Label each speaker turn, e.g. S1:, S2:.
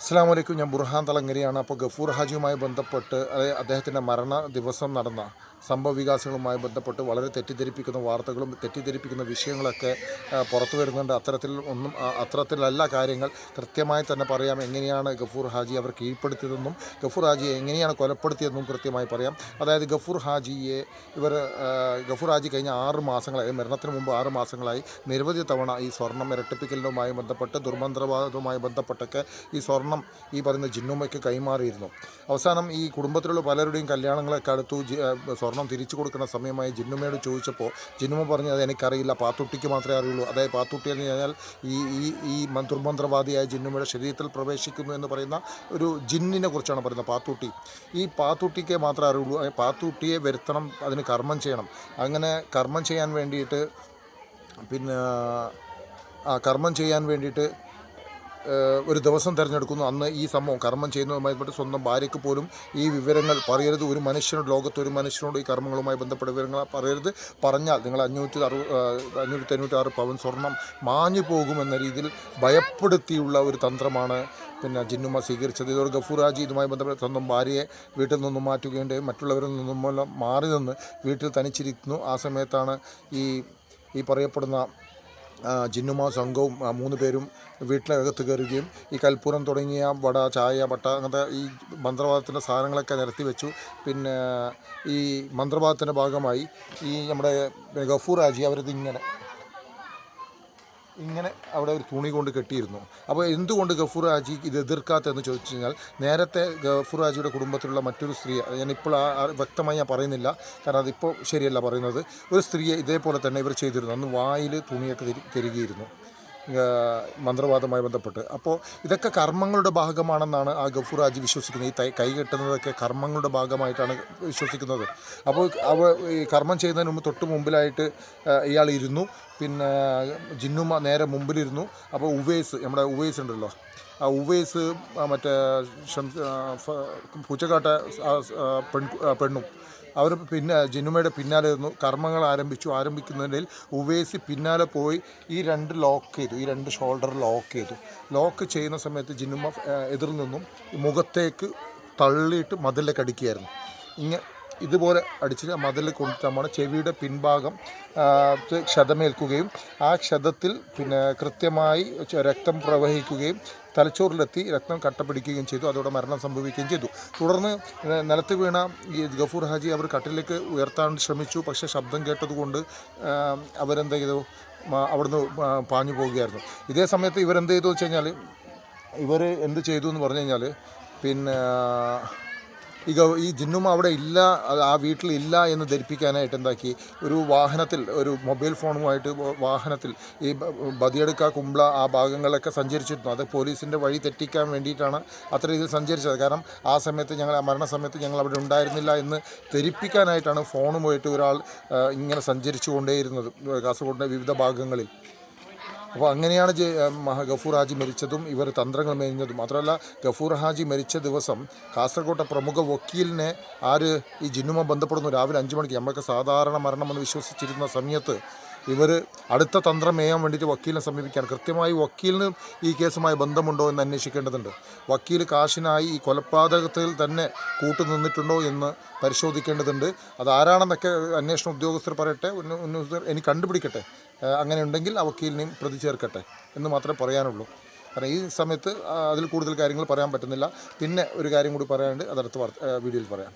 S1: അസ്സാം വലൈക്കും ഞാൻ ബുർഹാൻ തളങ്ങരിയാണ് അപ്പോൾ ഗഫൂർ ഹാജിയുമായി ബന്ധപ്പെട്ട് അദ്ദേഹത്തിന്റെ മരണ ദിവസം നടന്ന സംഭവ വികാസങ്ങളുമായി ബന്ധപ്പെട്ട് വളരെ തെറ്റിദ്ധരിപ്പിക്കുന്ന വാർത്തകളും തെറ്റിദ്ധരിപ്പിക്കുന്ന വിഷയങ്ങളൊക്കെ പുറത്തു വരുന്നുണ്ട്. അത്തരത്തിൽ ഒന്നും അത്തരത്തിലല്ല കാര്യങ്ങൾ. കൃത്യമായി തന്നെ പറയാം എങ്ങനെയാണ് ഗഫൂർ ഹാജി അവർ കീഴ്പ്പെടുത്തിയതെന്നും ഗഫൂർ ഹാജിയെ എങ്ങനെയാണ് കൊലപ്പെടുത്തിയതെന്നും കൃത്യമായി പറയാം. അതായത് ഗഫൂർ ഹാജിയെ ഇവർ ഗഫൂർ ഹാജി കഴിഞ്ഞ ആറ് മാസങ്ങളായി മരണത്തിന് മുമ്പ് ആറ് മാസങ്ങളായി നിരവധി തവണ ഈ സ്വർണം ഇരട്ടിപ്പിക്കലുമായി ബന്ധപ്പെട്ട് ദുർമന്ത്രവാദവുമായി ബന്ധപ്പെട്ടൊക്കെ ഈ സ്വർണം ഈ പറയുന്ന ജിന്നുമയ്ക്ക് കൈമാറിയിരുന്നു. അവസാനം ഈ കുടുംബത്തിലുള്ള പലരുടെയും കല്യാണങ്ങളൊക്കെ അടുത്തു സ്വർണം തിരിച്ചു കൊടുക്കുന്ന സമയമായി ജിന്നുമയോട് ചോദിച്ചപ്പോൾ ജിന്നുമ പറഞ്ഞു അത് എനിക്കറിയില്ല പാത്തുട്ടിക്ക് മാത്രമേ അറിയുള്ളൂ. അതായത് പാത്തുട്ടി എന്ന് പറഞ്ഞാൽ ഈ ഈ ഈ മന്ത്രമന്ത്രവാദിയായ ജിന്നുമയുടെ ശരീരത്തിൽ പ്രവേശിക്കുന്നു എന്ന് പറയുന്ന ഒരു ജിന്നിനെ കുറിച്ചാണ് പറയുന്നത് പാത്തുട്ടി. ഈ പാത്തുട്ടിക്ക് മാത്രമേ അറിയുള്ളൂ. പാത്തുട്ടിയെ വരുത്തണം അതിന് കർമ്മം ചെയ്യണം. അങ്ങനെ കർമ്മം ചെയ്യാൻ വേണ്ടിയിട്ട് പിന്നെ ആ കർമ്മം ചെയ്യാൻ വേണ്ടിയിട്ട് ഒരു ദിവസം തിരഞ്ഞെടുക്കുന്നു. അന്ന് ഈ സംഭവം കർമ്മം ചെയ്യുന്നതുമായി ബന്ധപ്പെട്ട് സ്വന്തം ഭാര്യയ്ക്ക് പോലും ഈ വിവരങ്ങൾ പറയരുത്. ഒരു മനുഷ്യനോട് ലോകത്ത് ഒരു മനുഷ്യനോട് ഈ കർമ്മങ്ങളുമായി ബന്ധപ്പെട്ട വിവരങ്ങൾ പറയരുത്. പറഞ്ഞാൽ നിങ്ങൾ അഞ്ഞൂറ്റി അറു അഞ്ഞൂറ്റി തൊണ്ണൂറ്റി ആറ് പവൻ സ്വർണം മാഞ്ഞു പോകുമെന്ന രീതിയിൽ ഭയപ്പെടുത്തിയുള്ള ഒരു തന്ത്രമാണ് പിന്നെ ജിന്നുമ സ്വീകരിച്ചത്. ഇതോടെ ഗഫൂറാജി ഇതുമായി ബന്ധപ്പെട്ട് സ്വന്തം ഭാര്യയെ വീട്ടിൽ നിന്നും മാറ്റുകയുണ്ട് മറ്റുള്ളവരിൽ നിന്നും മൂലം മാറി നിന്ന് വീട്ടിൽ തനിച്ചിരിക്കുന്നു. ആ സമയത്താണ് ഈ ഈ പറയപ്പെടുന്ന ജിന്നുമ സംഘവും മൂന്ന് പേരും വീട്ടിലകത്ത് കയറുകയും ഈ കൽപ്പൂരം തുടങ്ങിയ വട ചായ വട്ട അങ്ങനത്തെ ഈ മന്ത്രവാദത്തിന്റെ സാധനങ്ങളൊക്കെ നിരത്തി വെച്ചു. പിന്നെ ഈ മന്ത്രവാദത്തിന്റെ ഭാഗമായി ഈ നമ്മുടെ ഗഫൂർ രാജി അവരത് ഇങ്ങനെ അവിടെ ഒരു തുണി കൊണ്ട് കെട്ടിയിരുന്നു. അപ്പോൾ എന്തുകൊണ്ട് ഗഫൂർ ഹാജി ഇത് എതിർക്കാത്തതെന്ന് ചോദിച്ചു കഴിഞ്ഞാൽ നേരത്തെ ഗഫൂർ ഹാജിയുടെ കുടുംബത്തിലുള്ള മറ്റൊരു സ്ത്രീ ഞാനിപ്പോൾ ആ വ്യക്തമായി ഞാൻ പറയുന്നില്ല കാരണം അതിപ്പോൾ ശരിയല്ല പറയുന്നത് ഒരു സ്ത്രീയെ ഇതേപോലെ തന്നെ ഇവർ ചെയ്തിരുന്നു. അന്ന് വായിൽ തുണിയൊക്കെ തിരി തിരികിയിരുന്നു. ആ, മന്ത്രവാദവുമായി ബന്ധപ്പെട്ട്. അപ്പോൾ ഇതൊക്കെ കർമ്മങ്ങളുടെ ഭാഗമാണെന്നാണ് ആ ഗഫൂർ ആജി വിശ്വസിക്കുന്നത്. ഈ തൈ കൈ കെട്ടുന്നതൊക്കെ കർമ്മങ്ങളുടെ ഭാഗമായിട്ടാണ് വിശ്വസിക്കുന്നത്. അപ്പോൾ അവ ഈ കർമ്മം ചെയ്യുന്നതിന് മുമ്പ് തൊട്ട് മുമ്പിലായിട്ട് ഇയാൾ ഇരുന്നു. പിന്നെ ജിന്നുമ നേരെ മുമ്പിലിരുന്നു. അപ്പോൾ ഉവേസ് നമ്മുടെ ഉവേസ് ഉണ്ടല്ലോ. ഉവേസ് മറ്റേ ഷംസ് പൂച്ചക്കാട്ട പെൺ പെണ്ണും. അവർ പിന്നെ ജനുമയുടെ പിന്നാലെ നിന്നു. കർമ്മങ്ങൾ ആരംഭിച്ചു. ആരംഭിക്കുന്നതിൽ ഉവേസി പിന്നാലെ പോയി ഈ രണ്ട് ലോക്ക് ചെയ്തു. ഈ രണ്ട് ഷോൾഡർ ലോക്ക് ചെയ്തു. ലോക്ക് ചെയ്യുന്ന സമയത്ത് ജിന്നുമ ആ, എതിർ നിന്നും മുഖത്തേക്ക് തള്ളിയിട്ട് മതിലേക്ക് അടിക്കുകയായിരുന്നു. ഇങ്ങനെ ഇതുപോലെ അടിച്ച് ആ കൊണ്ടിട്ട് നമ്മൾ ചെവിയുടെ പിൻഭാഗം ക്ഷതമേൽക്കുകയും ആ ക്ഷതത്തിൽ പിന്നെ കൃത്യമായി രക്തം പ്രവഹിക്കുകയും തലച്ചോറിലെത്തി രക്തം കട്ടപിടിക്കുകയും ചെയ്തു. അതോടെ മരണം സംഭവിക്കുകയും ചെയ്തു. തുടർന്ന് നിലത്ത് വീണ ഈ ഗഫൂർ ഹാജി അവർ കട്ടിലേക്ക് ഉയർത്താൻ ശ്രമിച്ചു. പക്ഷേ ശബ്ദം കേട്ടതുകൊണ്ട് അവരെന്ത് ചെയ്തു? അവിടുന്ന് പാഞ്ഞു പോവുകയായിരുന്നു. ഇതേ സമയത്ത് ഇവരെന്ത് ചെയ്തു വെച്ച് കഴിഞ്ഞാൽ ഇവർ എന്ത് ചെയ്തു എന്ന് പറഞ്ഞു കഴിഞ്ഞാൽ പിന്നെ ഗവ ഈ ജിന്നും അവിടെ ഇല്ല ആ വീട്ടിലില്ല എന്ന് ധരിപ്പിക്കാനായിട്ട് എന്താക്കി? ഒരു വാഹനത്തിൽ ഒരു മൊബൈൽ ഫോണുമായിട്ട് വാഹനത്തിൽ ഈ ബതിയെടുക്ക കുംബ്ല ആ ഭാഗങ്ങളിലൊക്കെ സഞ്ചരിച്ചിരുന്നു. അത് പോലീസിന്റെ വഴി തെറ്റിക്കാൻ വേണ്ടിയിട്ടാണ് അത്ര രീതിയിൽ സഞ്ചരിച്ചത്. കാരണം ആ സമയത്ത് ഞങ്ങൾ ആ മരണസമയത്ത് ഞങ്ങൾ അവിടെ ഉണ്ടായിരുന്നില്ല എന്ന് ധരിപ്പിക്കാനായിട്ടാണ് ഫോണുമായിട്ട് ഒരാൾ ഇങ്ങനെ സഞ്ചരിച്ചു കൊണ്ടേയിരുന്നത് കാസർഗോഡിന്റെ വിവിധ ഭാഗങ്ങളിൽ. അപ്പോൾ അങ്ങനെയാണ് ഗഫൂർ ഹാജി മരിച്ചതും ഇവർ തന്ത്രങ്ങൾ മേഞ്ഞതും മാത്രമല്ല ഗഫൂർ ഹാജി മരിച്ച ദിവസം കാസർകോട്ടെ പ്രമുഖ വക്കീലിനെ ആര് ഈ ജിന്നുമ ബന്ധപ്പെടുന്നു? രാവിലെ അഞ്ച് മണിക്ക്. നമ്മൾക്ക് സാധാരണ മരണമെന്ന് വിശ്വസിച്ചിരുന്ന സമയത്ത് ഇവർ അടുത്ത തന്ത്രം മേയാൻ വേണ്ടിയിട്ട് വക്കീലിനെ സമീപിക്കുകയാണ്. കൃത്യമായി വക്കീലിന് ഈ കേസുമായി ബന്ധമുണ്ടോ എന്ന് അന്വേഷിക്കേണ്ടതുണ്ട്. വക്കീൽ കാശിനായി ഈ കൊലപാതകത്തിൽ തന്നെ കൂട്ടുനിന്നിട്ടുണ്ടോ എന്ന് പരിശോധിക്കേണ്ടതുണ്ട്. അതാരാണെന്നൊക്കെ അന്വേഷണ ഉദ്യോഗസ്ഥർ പറയട്ടെ. ഉന്ന- ഉന്നതർ ഇനി കണ്ടുപിടിക്കട്ടെ. അങ്ങനെ ഉണ്ടെങ്കിൽ ആ വക്കീലിനെയും പ്രതി ചേർക്കട്ടെ എന്ന് മാത്രമേ പറയാനുള്ളൂ. കാരണം ഈ സമയത്ത് അതിൽ കൂടുതൽ കാര്യങ്ങൾ പറയാൻ പറ്റുന്നില്ല. പിന്നെ ഒരു കാര്യം കൂടി പറയാനുണ്ട്. അതടുത്ത വീഡിയോയിൽ പറയാം.